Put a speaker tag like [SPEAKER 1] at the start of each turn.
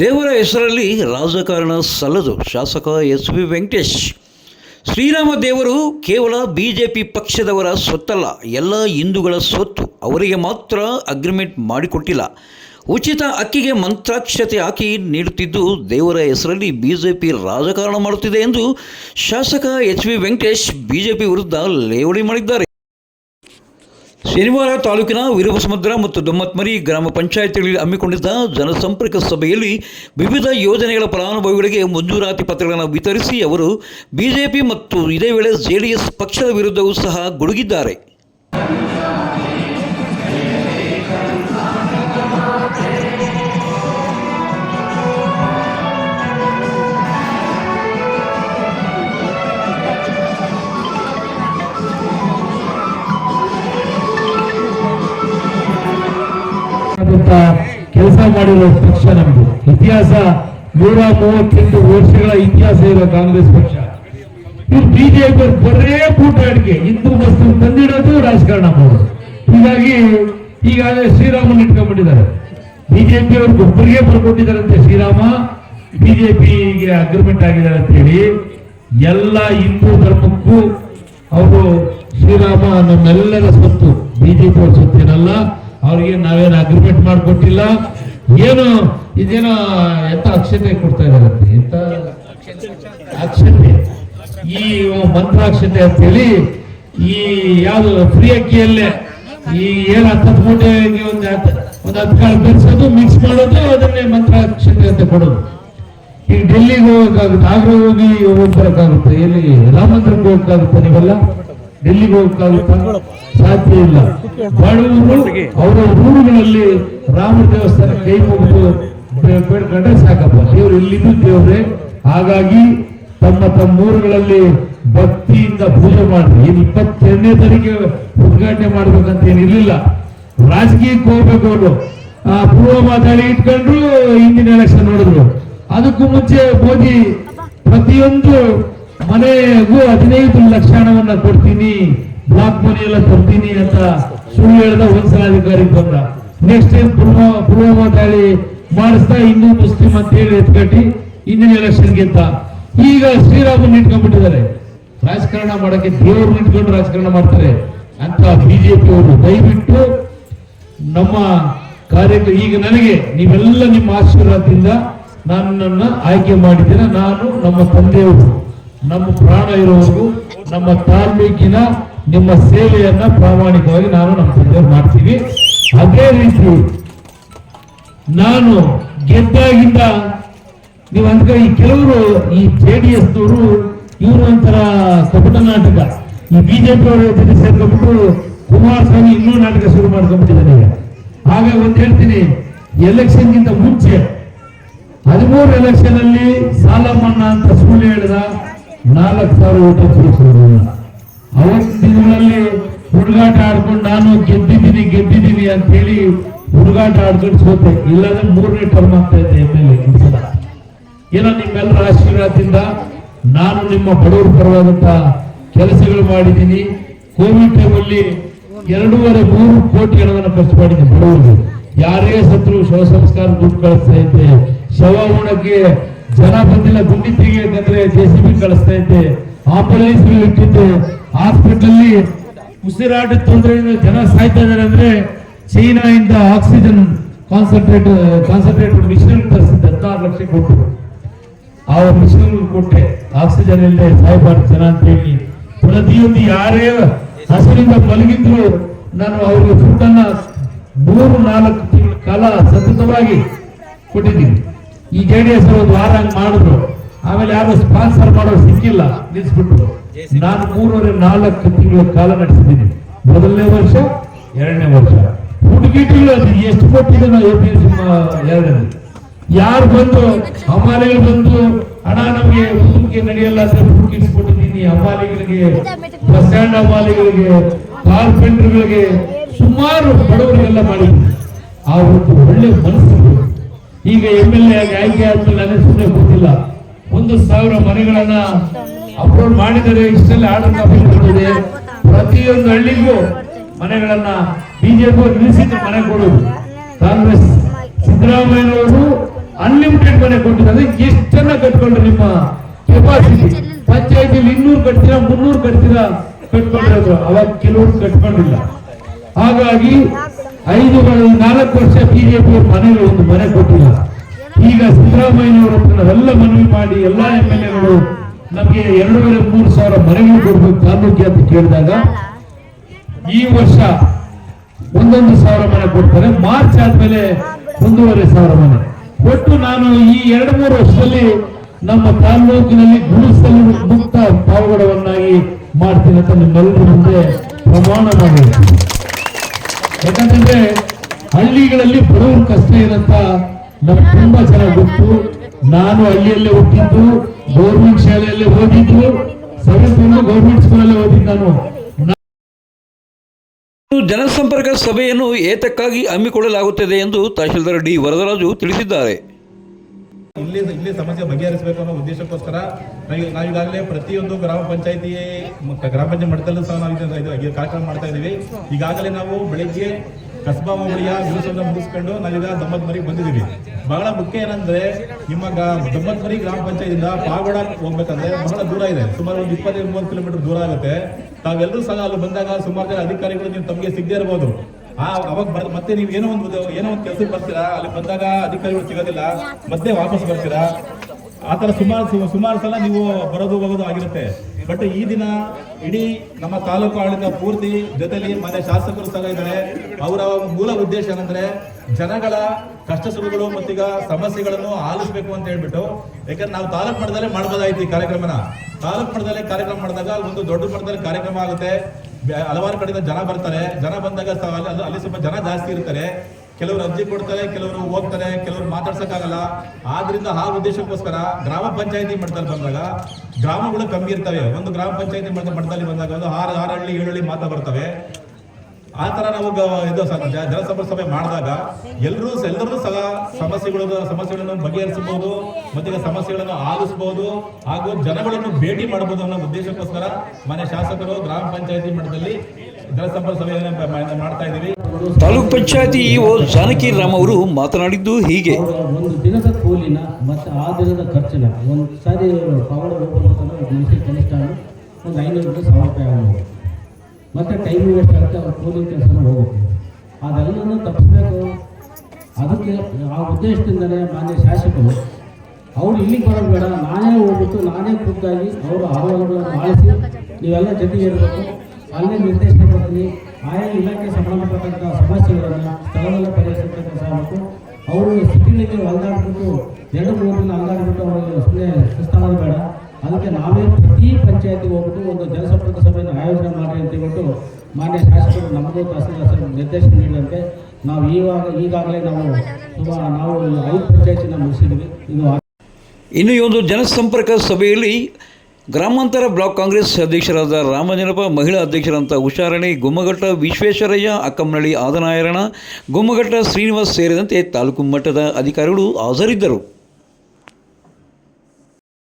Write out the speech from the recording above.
[SPEAKER 1] ದೇವರ ಹೆಸರಲ್ಲಿ ರಾಜಕಾರಣ ಸಲ್ಲದು. ಶಾಸಕ ಎಸ್ ವಿ ವೆಂಕಟೇಶ್, ಶ್ರೀರಾಮ ದೇವರು ಕೇವಲ ಬಿ ಜೆ ಪಿ ಪಕ್ಷದವರ ಸ್ವತ್ತಲ್ಲ, ಎಲ್ಲ ಹಿಂದೂಗಳ ಸ್ವತ್ತು ಅವರಿಗೆ ಮಾತ್ರ ಅಗ್ರಿಮೆಂಟ್ ಮಾಡಿಕೊಟ್ಟಿಲ್ಲ. ಉಚಿತ ಅಕ್ಕಿಗೆ ಮಂತ್ರಾಕ್ಷತೆ ಹಾಕಿ ನೀಡುತ್ತಿದ್ದು ದೇವರ ಹೆಸರಲ್ಲಿ ಬಿ ಜೆ ಪಿ ರಾಜಕಾರಣ ಮಾಡುತ್ತಿದೆ ಎಂದು ಶಾಸಕ H V Venkatesh B J P ವಿರುದ್ಧ ಲೇವಡಿ ಮಾಡಿದ್ದಾರೆ. ಶನಿವಾರ ತಾಲೂಕಿನ ವೀರಭಸಮುದ್ರ ಮತ್ತು ದೊಮ್ಮತ್ಮರಿ ಗ್ರಾಮ ಪಂಚಾಯತ್ಗಳಲ್ಲಿ ಹಮ್ಮಿಕೊಂಡಿದ್ದ ಜನಸಂಪರ್ಕ ಸಭೆಯಲ್ಲಿ ವಿವಿಧ ಯೋಜನೆಗಳ ಫಲಾನುಭವಿಗಳಿಗೆ ಮಂಜೂರಾತಿ ಪತ್ರಗಳನ್ನು ವಿತರಿಸಿ ಅವರು ಬಿಜೆಪಿ ಮತ್ತು ಇದೇ ವೇಳೆ ಜೆಡಿಎಸ್ ಪಕ್ಷದ ವಿರುದ್ಧವೂ ಸಹ ಗುಡುಗಿದ್ದಾರೆ.
[SPEAKER 2] ಕೆಲಸ ಮಾಡಿರೋ ಪಕ್ಷ ನಮ್ದು. ಇತಿಹಾಸ ನೂರ ಮೂವತ್ತೆಂಟು ವರ್ಷಗಳ ಇತಿಹಾಸ ಇರೋ ಕಾಂಗ್ರೆಸ್ ಪಕ್ಷ. ಇವ್ರು ಬಿಜೆಪಿ ಬರೇ ಕೂಟಾಡಿಕೆ ಹಿಂದೂ, ಮುಸ್ಲಿಂ ತಂದಿಡೋದು ರಾಜಕಾರಣ ಮಾಡೋದು. ಹೀಗಾಗಿ ಈಗಾಗಲೇ ಶ್ರೀರಾಮನ್ ಇಟ್ಕೊಂಡ್ಬಿಟ್ಟಿದ್ದಾರೆ. ಬಿಜೆಪಿ ಅವ್ರು ಒಬ್ಬರಿಗೆ ಬರ್ಕೊಟ್ಟಿದ್ದಾರಂತೆ ಶ್ರೀರಾಮ. ಬಿಜೆಪಿಗೆ ಅಗ್ರಿಮೆಂಟ್ ಆಗಿದ್ದಾರೆ ಅಂತ ಹೇಳಿ ಎಲ್ಲ ಹಿಂದೂ ಧರ್ಮಕ್ಕೂ ಅವರು ಶ್ರೀರಾಮ ನಮ್ಮೆಲ್ಲರ ಸ್ವತ್ತು. ಬಿಜೆಪಿ ಅವ್ರ ಸ್ವತ್ತೇನಲ್ಲ ಅವ್ರಿಗೆ ನಾವೇನು ಅಗ್ರಿಮೆಂಟ್ ಮಾಡಿಕೊಟ್ಟಿಲ್ಲ. ಏನು, ಇದೇನೋ ಎಂತ ಅಕ್ಷತೆ ಕೊಡ್ತಾ ಇದಾರಂತೆ ಎಂತ ಅಕ್ಷತೆ ಈ ಮಂತ್ರಾಕ್ಷತೆ ಅಂತೇಳಿ, ಈ ಯಾವ್ದು ಫ್ರೀ ಅಕ್ಕಿಯಲ್ಲೇ, ಈ ಏನ್ ಹತ್ತು ಒಂದು ಹತ್ತು ಕಾಳು ಬೆರೆಸೋದು ಮಿಕ್ಸ್ ಮಾಡೋದು, ಅದನ್ನೇ ಮಂತ್ರಾಕ್ಷತೆ ಅಂತ ಕೊಡೋದು. ಈಗ ಡೆಲ್ಲಿಗೆ ಹೋಗಕ್ಕಾಗುತ್ತೆ ಆಗ್ರಹ ಹೋಗಿ ಹೋಗ್ಬರಕ್ಕಾಗುತ್ತೆ ಎಲ್ಲಿ ರಾಮಂದ್ರಕ್ಕೆ ಹೋಗಕ್ಕಾಗುತ್ತೆ ನೀವೆಲ್ಲ? ಡೆಲ್ಲಿಗೆ ಹೋಗಕ್ಕಾಗುತ್ತಾ ಸಾಧ್ಯ ಇಲ್ಲ. ಬಡವರು ಅವರ ಊರುಗಳಲ್ಲಿ ರಾಮ ದೇವಸ್ಥಾನ ಕೈ ಮುಗಿದು ಬೇಡ್ಕೊಂಡ್ರೆ ಸಾಕಪ್ಪ. ದೇವ್ರು ಎಲ್ಲಿದ್ದು ದೇವ್ರೆ? ಹಾಗಾಗಿ ತಮ್ಮ ತಮ್ಮ ಊರುಗಳಲ್ಲಿ ಭಕ್ತಿಯಿಂದ ಪೂಜೆ ಮಾಡ್ರಿ. ಇನ್ ಇಪ್ಪತ್ತೆರಡನೇ ತಾರೀಕು ಉದ್ಘಾಟನೆ ಮಾಡ್ಬೇಕಂತ ಏನಿರ್ಲಿಲ್ಲ ರಾಜಕೀಯಕ್ಕೆ ಹೋಗ್ಬೇಕು ಅವರು. ಪೂರ್ವ ಮಾತಾಡಿ ಇಟ್ಕೊಂಡ್ರು, ಹಿಂದಿನ ಎಲೆಕ್ಷನ್ ನೋಡಿದ್ರು. ಅದಕ್ಕೂ ಮುಂಚೆ ಮೋದಿ ಪ್ರತಿಯೊಂದು ಮನೆಗೂ ಹದಿನೈದು ಲಕ್ಷ ಹಣವನ್ನ ಕೊಡ್ತೀನಿ ಬ್ಲಾಕ್ ಮನಿ ಎಲ್ಲ ಕೊಡ್ತೀನಿ ಅಂತ ಸುಳ್ಳು ಹೇಳ್ದ ಹೊಲ್ಸಲ ಅಧಿಕಾರಿ ಬಂದ. ನೆಕ್ಸ್ಟ್ ಟೈಮ್ ಪುಲ್ವಾಮ ಪುಲ್ವಾಮಾ ದಾಳಿ ಮಾಡಿಸ್ತಾ ಹಿಂದೂ ಮುಸ್ಲಿಂ ಅಂತ ಹೇಳಿ ಎತ್ಕಟ್ಟಿ ಹಿಂದಿನ ಎಲೆಕ್ಷನ್ ಗಿಂತ ಈಗ ಶ್ರೀರಾಮನ್ ಇಟ್ಕೊಂಡ್ಬಿಟ್ಟಿದ್ದಾರೆ ರಾಜಕಾರಣ ಮಾಡಕ್ಕೆ ದೇವರು ಇಟ್ಕೊಂಡು ರಾಜಕಾರಣ ಮಾಡ್ತಾರೆ ಅಂತ ಬಿಜೆಪಿ ಅವರು ದಯವಿಟ್ಟು ನಮ್ಮ ಕಾರ್ಯಕ್ಕೆ ಈಗ ನನಗೆ ನೀವೆಲ್ಲ ನಿಮ್ಮ ಆಶೀರ್ವಾದದಿಂದ ನನ್ನನ್ನು ಆಯ್ಕೆ ಮಾಡಿದ್ದೀರ ನಾನು ನಮ್ಮ ತಂದೆಯವರು. ನಮ್ಮ ಪ್ರಾಣ ಇರುವವರೆಗೂ ನಮ್ಮ ತಾಲೂಕಿನ ನಿಮ್ಮ ಸೇವೆಯನ್ನ ಪ್ರಾಮಾಣಿಕವಾಗಿ ನಾನು ನಮ್ಮ ತಂದೆಯವರು ಮಾಡ್ತೀವಿ. ಅದೇ ರೀತಿ ನಾನು ಗೆದ್ದಾಗಿಂದ ನೀವು ಅಂದ್ರೆ ಈ ಕೆಲವರು ಈ ಜೆ ಡಿ ಎಸ್ ನವರು, ಇವರು ಒಂಥರ ಕಪಟ ನಾಟಕ. ಈ ಬಿಜೆಪಿ ಅವರ ಜೊತೆ ಸೇರ್ಕೊಂಡ್ಬಿಟ್ಟು ಕುಮಾರಸ್ವಾಮಿ ಇನ್ನೂ ನಾಟಕ ಶುರು ಮಾಡ್ಕೊಂಡ್ಬಿಟ್ಟಿದ್ದಾರೆ. ಆಗ ಒಂದ್ ಹೇಳ್ತೀನಿ, ಎಲೆಕ್ಷನ್ಗಿಂತ ಮುಂಚೆ ಹದಿಮೂರು ಎಲೆಕ್ಷನ್ ಅಲ್ಲಿ ಸಾಲ ಮನ್ನಾ ಅಂತ ಸುಳ್ಳು ಹೇಳಿದ ನಾಲ್ಕು ಸಾವಿರ ಊಟ ಕೊಡಿಸೋದು ಅವತ್ತು ದಿನಗಳಲ್ಲಿ ಹುಡುಗಾಟ ಆಡ್ಕೊಂಡು ನಾನು ಗೆದ್ದಿದ್ದೀನಿ ಗೆದ್ದಿದ್ದೀನಿ ಅಂತ ಹೇಳಿ ಹುಡುಗಾಟ ಆಡ್ಕೊಂಡು ಸೋತೆ. ಇಲ್ಲಾಂದ್ರೆ ಮೂರನೇ ಟರ್ಮ್ ಆಗ್ತಾ ಇದೆ ಎಂ ಎಲ್ ಎ ಏನೋ ನಿಮ್ಮೆಲ್ಲರ ಆಶೀರ್ವಾದದಿಂದ ನಾನು ನಿಮ್ಮ ಬಡವರ ಪರವಾದಂತ ಕೆಲಸಗಳು ಮಾಡಿದ್ದೀನಿ. ಕೋವಿಡ್ ಟೈಮಲ್ಲಿ ಎರಡೂವರೆ ಮೂರು ಕೋಟಿ ಹಣವನ್ನು ಖರ್ಚು ಮಾಡಿದ್ದೀನಿ ಬಡವರಿಗೆ. ಯಾರೇ ಸತ್ರು ಶವ ಸಂಸ್ಕಾರ ದುಡ್ಡು ಕಳಿಸ್ತಾ ಇದ್ದೆ ಶವ ಉಣಕ್ಕೆ ಜನ ಬಂದಿಲ್ಲ, ಗುಂಡಿ ತೆಗಿಯಬೇಕಂದ್ರೆ ಜೆ ಸಿ ಬಿ ಕಳಿಸ್ತಾ ಇದ್ದೆ. ಆಂಬುಲೆನ್ಸ್ ಇಟ್ಟಿದ್ದೆ ಹಾಸ್ಪಿಟಲ್ ಉಸಿರಾಟ ತೊಂದರೆಯಿಂದ ಜನ ಸಾಯ್ತಾ ಇದಾರೆ ಅಂದ್ರೆ ಚೈನಾದಿಂದ ಆಕ್ಸಿಜನ್ ಕಾನ್ಸಂಟ್ರೇಟ್ ಕಾನ್ಸಂಟ್ರೇಟ್ ಮಿಷನ್ ತರಿಸಿದ್ದೆ ಹದಿನಾರು ಲಕ್ಷ ಕೊಟ್ಟು. ಆ ಮಿಷನ್ ಕೊಟ್ಟೆ. ಆಕ್ಸಿಜನ್ ಇಲ್ಲದೆ ಸಾಯ್ಬಾರ್ದು ಜನ ಅಂತ ಹೇಳಿ. ಪ್ರತಿಯೊಂದು ಯಾರೇ ಹಸಿರಿಂದ ಮಲಗಿದ್ರು, ನಾನು ಅವ್ರಿಗೆ ಫುಡ್ ಅನ್ನ ಮೂರು ನಾಲ್ಕು ತಿಂಗಳ ಕಾಲ ಸತತವಾಗಿ ಕೊಟ್ಟಿದ್ದೀನಿ. ಈ ಜೆ ಡಿ ಎಸ್ ಅವರು ವಾರ ಮಾಡಿದ್ರು. ಆಮೇಲೆ ಯಾರು ಸ್ಪಾನ್ಸರ್ ಮಾಡೋರು ಸಿಕ್ಕಿಲ್ಲ, ನಿಲ್ಸ್ಬಿಟ್ರು. ನಾನು ಮೂರುವರೆ ನಾಲ್ಕು ತಿಂಗಳ ಕಾಲ ನಡೆಸಿದ್ದೀನಿ. ಮೊದಲನೇ ವರ್ಷ, ಎರಡನೇ ವರ್ಷ. ಹುಡುಗಿಗಳು ಅದು, ಎಷ್ಟು ಕೊಟ್ಟಿದೆ ನಾವು ಎ ಪಿ ಎರಡನೇ. ಯಾರು ಬಂದು ಹಮಾಲಿಗಳು ಬಂದು ಹಣ ನಮಗೆ ಹುಡುಗಿ ನಡೆಯಲ್ಲ ಅಂತ ಹುಡುಗಿ ಕೊಟ್ಟಿದ್ದೀನಿ ಹಮಾಲಿಗಳಿಗೆ, ಬಸ್ ಸ್ಟ್ಯಾಂಡ್ ಅಮಾಲೆಗಳಿಗೆ ಕಾರ್ಪೆಂಟರ್ಗಳಿಗೆ ಸುಮಾರು ಬಡವರಿಗೆಲ್ಲ ಮಾಡಿದ್ದೀನಿ ಆ ಒಂದು ಒಳ್ಳೆ ಮನಸ್ಸು. ಈಗ ಎಂ ಎಲ್ ಎ ಆಯ್ಕೆ ಆದ್ಮೇಲೆ ನನಗೆ ಸುಮ್ಮನೆ ಗೊತ್ತಿಲ್ಲ. ಒಂದು ಸಾವಿರ ಮನೆಗಳನ್ನ ಅಪ್ಲೋಡ್ ಮಾಡಿದರೆ ಇಷ್ಟೆಲ್ಲ ಆರ್ಡರ್ ಕಾಪಿ ಪ್ರತಿಯೊಂದು ಹಳ್ಳಿಗೂ ಮನೆಗಳನ್ನ ಬಿಜೆಪಿ ನಿಲ್ಲಿಸಿದ್ರು ಮನೆ ಕೊಡುದು ಕಾಂಗ್ರೆಸ್ ಸಿದ್ದರಾಮಯ್ಯನವರು ಅನ್ಲಿಮಿಟೆಡ್ ಮನೆ ಕೊಟ್ಟಿದ್ದಾರೆ. ಎಷ್ಟು ಜನ ಕಟ್ಕೊಂಡ್ರೆ ನಿಮ್ಮ ಕೆಪಾಸಿಟಿ ಪಂಚಾಯತಿಲಿ ಇನ್ನೂರು ಕಟ್ತೀರಾ, ಮುನ್ನೂರು ಕಟ್ತೀರಾ? ಕಟ್ಕೊಂಡಿರೋದು ಅವಾಗ ಕೆಲವರು ಕಟ್ಕೊಂಡಿಲ್ಲ. ಹಾಗಾಗಿ ಐದು ನಾಲ್ಕು ವರ್ಷ ಬಿಜೆಪಿ ಮನೆಗೆ ಒಂದು ಮನೆ ಕೊಟ್ಟಿಲ್ಲ. ಈಗ ಸಿದ್ದರಾಮಯ್ಯನವರ ಎಲ್ಲ ಮನವಿ ಮಾಡಿ ಎಲ್ಲಾ ಎಂ ಎಲ್ ಎಗಳು ನಮಗೆ ಎರಡೂವರೆ, ಮೂರು ಸಾವಿರ ಮನೆಗಳು ಕೊಡ್ಬೇಕು ತಾಲೂಕಿಗೆ ಅಂತ ಕೇಳಿದಾಗ ಈ ವರ್ಷ ಒಂದೊಂದು ಸಾವಿರ ಮನೆ ಕೊಡ್ತಾರೆ. ಮಾರ್ಚ್ ಆದ್ಮೇಲೆ ಒಂದೂವರೆ ಸಾವಿರ ಮನೆ. ಒಟ್ಟು ನಾನು ಈ ಎರಡು, ಮೂರು ವರ್ಷದಲ್ಲಿ ನಮ್ಮ ತಾಲೂಕಿನಲ್ಲಿ ಗುಡಿಸಲು ಮುಕ್ತ ಪಾವಗಡವನ್ನಾಗಿ ಮಾಡ್ತೀನಿ ಅಂತ ನಿಮ್ಮೆಲ್ಲರ ಮುಂದೆ ಪ್ರಮಾಣ ಮಾಡಿದೆ ಯಾಕಂತಂದ್ರೆ ಹಳ್ಳಿಗಳಲ್ಲಿ ಬಡವ್ರ ಕಷ್ಟ ಏನಂತ ನಮ್ಗೆ ತುಂಬಾ ಚೆನ್ನಾಗಿ ಗೊತ್ತು. ನಾನು ಹಳ್ಳಿಯಲ್ಲೇ ಹುಟ್ಟಿದ್ದು ಗೌರ್ಮೆಂಟ್ ಶಾಲೆಯಲ್ಲೇ ಓದಿದ್ದು ಸೆವೆಂತ್ ಗೌರ್ಮೆಂಟ್ ಸ್ಕೂಲಲ್ಲೇ ಓದಿದ್ದು ನಾನು.
[SPEAKER 1] ಜನಸಂಪರ್ಕ ಸಭೆಯನ್ನು ಏತಕ್ಕಾಗಿ ಹಮ್ಮಿಕೊಳ್ಳಲಾಗುತ್ತದೆ ಎಂದು ತಹಶೀಲ್ದಾರ್ ಡಿ ವರದರಾಜು ತಿಳಿಸಿದ್ದಾರೆ.
[SPEAKER 3] ಇಲ್ಲಿ ಇಲ್ಲಿ ಸಮಸ್ಯೆ ಬಗೆಹರಿಸಬೇಕು ಅನ್ನೋ ಉದ್ದೇಶಕ್ಕೋಸ್ಕರ ನಾವು ಪ್ರತಿಯೊಂದು ಗ್ರಾಮ ಪಂಚಾಯತಿ ಗ್ರಾಮ ಪಂಚಾಯತ್ ಮಟ್ಟದಲ್ಲೂ ಸಹ ನಾವು ಕಾರ್ಯಕ್ರಮ ಮಾಡ್ತಾ ಇದ್ದೀವಿ. ಈಗಾಗಲೇ ನಾವು ಬೆಳಿಗ್ಗೆ ಕಸ್ಬಾ ಹೋಬಳಿಯ ದಿವಸವನ್ನು ಮುಗಿಸ್ಕೊಂಡು ನಾವೀಗ ದಮ್ಮತ್ಮರಿಗೆ ಬಂದಿದ್ದೀವಿ. ಬಹಳ ಮುಖ್ಯ ಏನಂದ್ರೆ ನಿಮ್ಮ ದಮ್ಮತ್ಮರಿ ಗ್ರಾಮ ಪಂಚಾಯತಿಯಿಂದ ಪಾವಗಡ ಹೋಗ್ಬೇಕಂದ್ರೆ ಬಹಳ ದೂರ ಇದೆ. ಸುಮಾರು ಒಂದು ಇಪ್ಪತ್ತೈದು, ಮೂವತ್ತು ಕಿಲೋಮೀಟರ್ ದೂರ ಆಗುತ್ತೆ. ತಾವೆಲ್ಲರೂ ಸಹ ಅಲ್ಲಿ ಬಂದಾಗ ಸುಮಾರು ಅಧಿಕಾರಿಗಳು ನೀವು ತಮಗೆ ಸಿಗದೇ ಇರಬಹುದು ಆ, ಅವಾಗ ಬರ್, ಮತ್ತೆ ನೀವು ಏನೋ ಒಂದು ಏನೋ ಒಂದು ಕೆಲಸಕ್ಕೆ ಬರ್ತೀರಾ? ಅಲ್ಲಿ ಬಂದಾಗ ಅಧಿಕಾರಿಗಳು ಸಿಗೋದಿಲ್ಲ. ಮತ್ತೆ ವಾಪಸ್ ಬರ್ತೀರಾ? ಆ ಥರ ಸುಮಾರು ಸುಮಾರು ಸಲ ನೀವು ಬರೋದು ಹೋಗೋದು ಆಗಿರುತ್ತೆ. ಬಟ್ ಈ ದಿನ ಇಡೀ ನಮ್ಮ ತಾಲೂಕು ಆಡಳಿತ ಪೂರ್ತಿ ಜೊತೆಲಿ ಮನೆ ಶಾಸಕರು ಸಹ ಇದ್ದಾರೆ. ಅವರ ಮೂಲ ಉದ್ದೇಶ ಏನಂದ್ರೆ ಜನಗಳ ಕಷ್ಟ ಸುಖಗಳು ಮತ್ತೀಗ ಸಮಸ್ಯೆಗಳನ್ನು ಆಲಿಸಬೇಕು ಅಂತ ಹೇಳ್ಬಿಟ್ಟು, ಯಾಕಂದ್ರೆ ನಾವು ತಾಲೂಕು ಮಟ್ಟದಲ್ಲೇ ಮಾಡ್ಬೋದಾಯ್ತು ಈ ಕಾರ್ಯಕ್ರಮನ. ತಾಲೂಕು ಮಟ್ಟದಲ್ಲೇ ಕಾರ್ಯಕ್ರಮ ಮಾಡಿದಾಗ ಒಂದು ದೊಡ್ಡ ಮಟ್ಟದಲ್ಲಿ ಕಾರ್ಯಕ್ರಮ ಆಗುತ್ತೆ. ಹಲವಾರು ಕಡೆಯಿಂದ ಜನ ಬರ್ತಾರೆ. ಜನ ಬಂದಾಗ ಅಲ್ಲಿ- ಅಲ್ಲಿ- ಸ್ವಲ್ಪ ಜನ ಜಾಸ್ತಿ ಇರ್ತಾರೆ. ಕೆಲವರು ಅರ್ಜಿ ಕೊಡ್ತಾರೆ, ಕೆಲವರು ಹೋಗ್ತಾರೆ, ಕೆಲವರು ಮಾತಾಡ್ಸೋಕ್ಕಾಗಲ್ಲ. ಆದ್ರಿಂದ ಆ ಉದ್ದೇಶಕ್ಕೋಸ್ಕರ ಗ್ರಾಮ ಪಂಚಾಯತಿ ಮಟ್ಟದಲ್ಲಿ ಬಂದಾಗ, ಗ್ರಾಮಗಳು ಕಮ್ಮಿ ಇರ್ತವೆ. ಒಂದು ಗ್ರಾಮ ಪಂಚಾಯತಿ ಮಟ್ಟ ಮಟ್ಟದಲ್ಲಿ ಬಂದಾಗ ಒಂದು ಆರು ಆರು ಹಳ್ಳಿ, ಏಳು ಹಳ್ಳಿ ಮಾತ್ರ ಬರ್ತವೆ. ಆ ತರ ನಾವು ಇದು ಜನಸಂಪರ್ಕ ಸಭೆ ಮಾಡಿದಾಗ ಎಲ್ಲರೂ ಎಲ್ಲರೂ ಸಹ ಸಮಸ್ಯೆಗಳು ಸಮಸ್ಯೆಗಳನ್ನು ಬಗೆಹರಿಸಬಹುದು ಮತ್ತೆ ಸಮಸ್ಯೆಗಳನ್ನು ಆಲಿಸಬಹುದು ಹಾಗೂ ಜನಗಳನ್ನು ಭೇಟಿ ಮಾಡಬಹುದು ಅನ್ನೋ ಉದ್ದೇಶಕ್ಕೋಸ್ಕರ ಮನೆ ಶಾಸಕರು ಗ್ರಾಮ ಪಂಚಾಯತಿ ಮಟ್ಟದಲ್ಲಿ ಜನಸಂಪರ್ಕ ಸಭೆಯನ್ನು ಮಾಡ್ತಾ ಇದ್ದೀವಿ.
[SPEAKER 1] ತಾಲೂಕ್ ಪಂಚಾಯತಿ ಇಒ ಜಾನಕಿ ರಾಮ್ ಅವರು ಮಾತನಾಡಿದ್ದು ಹೀಗೆ.
[SPEAKER 4] ಒಂದು ದಿನದ ಕೂಲಿನ ಮತ್ತೆ ಆ ದಿನದ ಖರ್ಚಿನ ಒಂದು ಸಾರಿ ಮನುಷ್ಯ ಕನಿಷ್ಠ ಒಂದು ಐನೂರಿಂದ ಸಾವಿರ ರೂಪಾಯಿ ಆಗ್ಬೋದು ಮತ್ತು ಟೈಮ್ ವೇಸ್ಟ್ ಆಗುತ್ತೆ ಅವ್ರ ಕೂಲಿ ಕೆಲಸನ ಹೋಗುತ್ತೆ. ಅದೆಲ್ಲನೂ ತಪ್ಪಿಸ್ಬೇಕು. ಅದಕ್ಕೆ ಆ ಉದ್ದೇಶದಿಂದಲೇ ಮಾನ್ಯ ಶಾಸಕರು, ಅವ್ರು ಇಲ್ಲಿಗೆ ಬರೋದು ಬೇಡ, ನಾನೇ ಹೋಗ್ಬಿಟ್ಟು ನಾನೇ ಖುದ್ದಾಗಿ ಅವರು ಆರೋಗ್ಯಗಳನ್ನು ಆಳಿಸಿ ನೀವೆಲ್ಲ ಜೊತೆಗೆ ಇರಬೇಕು. ಅಲ್ಲೇ ನಿರ್ದೇಶನ ಕೊಡ್ತೀನಿ. ಆಯಾ ಇಲಾಖೆ ಸಂಬಂಧಪಟ್ಟಂಥ ಸಮಸ್ಯೆಗಳನ್ನು ಸ್ಥಳದಲ್ಲೇ ಪರಿಹರಿಸಿರ್ತಕ್ಕಂಥ ಕೆಲಸ ಅವರು ಸಿಟಿಲಿಗೆ ಹೊಲ್ದಾಡ್ಬಿಟ್ಟು, ಎರಡು ಮೂರು ದಿನ ಅಲ್ದಾಡ್ಬಿಟ್ಟು ಅವರಿಗೆ ಸುಮ್ಮನೆ ಸುಸ್ತಾಗೋದು ಬೇಡ. ಅದಕ್ಕೆ ನಾವೇ ಪ್ರತಿ ಪಂಚಾಯತಿ ಹೋಗ್ಬಿಟ್ಟು ಒಂದು ಜನಸಂಪರ್ಕ ಸಭೆಯನ್ನು ಆಯೋಜನೆ ಮಾಡಿ ಅಂತ ಹೇಳ್ಬಿಟ್ಟು ಮಾನ್ಯ ಶಾಸಕರು ನಮಗೂ ತಹಸೀಲ್ದಾರ್ ನಿರ್ದೇಶನ ನೀಡಿದಂತೆ ನಾವು ಈವಾಗ ಈಗಾಗಲೇ ನಾವು ಸುಮಾರು ನಾವು ಐದು ಪಂಚಾಯತಿನ ಮುಗಿಸಿದ್ವಿ ಇದು
[SPEAKER 1] ಇನ್ನು ಈ ಒಂದು ಜನಸಂಪರ್ಕ ಸಭೆಯಲ್ಲಿ ಗ್ರಾಮಾಂತರ ಬ್ಲಾಕ್ ಕಾಂಗ್ರೆಸ್ ಅಧ್ಯಕ್ಷರಾದ ರಾಮಜನಪ ಮಹಿಳಾ ಅಧ್ಯಕ್ಷರಂತ ಉಷಾರಣಿ, ಗುಮ್ಮಘಟ್ಟ ವಿಶ್ವೇಶ್ವರಯ್ಯ ಅಕ್ಕಮ್ಮನಳ್ಳಿ ಆದನಾಯರಣ ಗುಮ್ಮಘಟ್ಟ ಶ್ರೀನಿವಾಸ್ ಸೇರಿದಂತೆ ತಾಲೂಕು ಮಟ್ಟದ ಅಧಿಕಾರಿಗಳು ಹಾಜರಿದ್ದರು.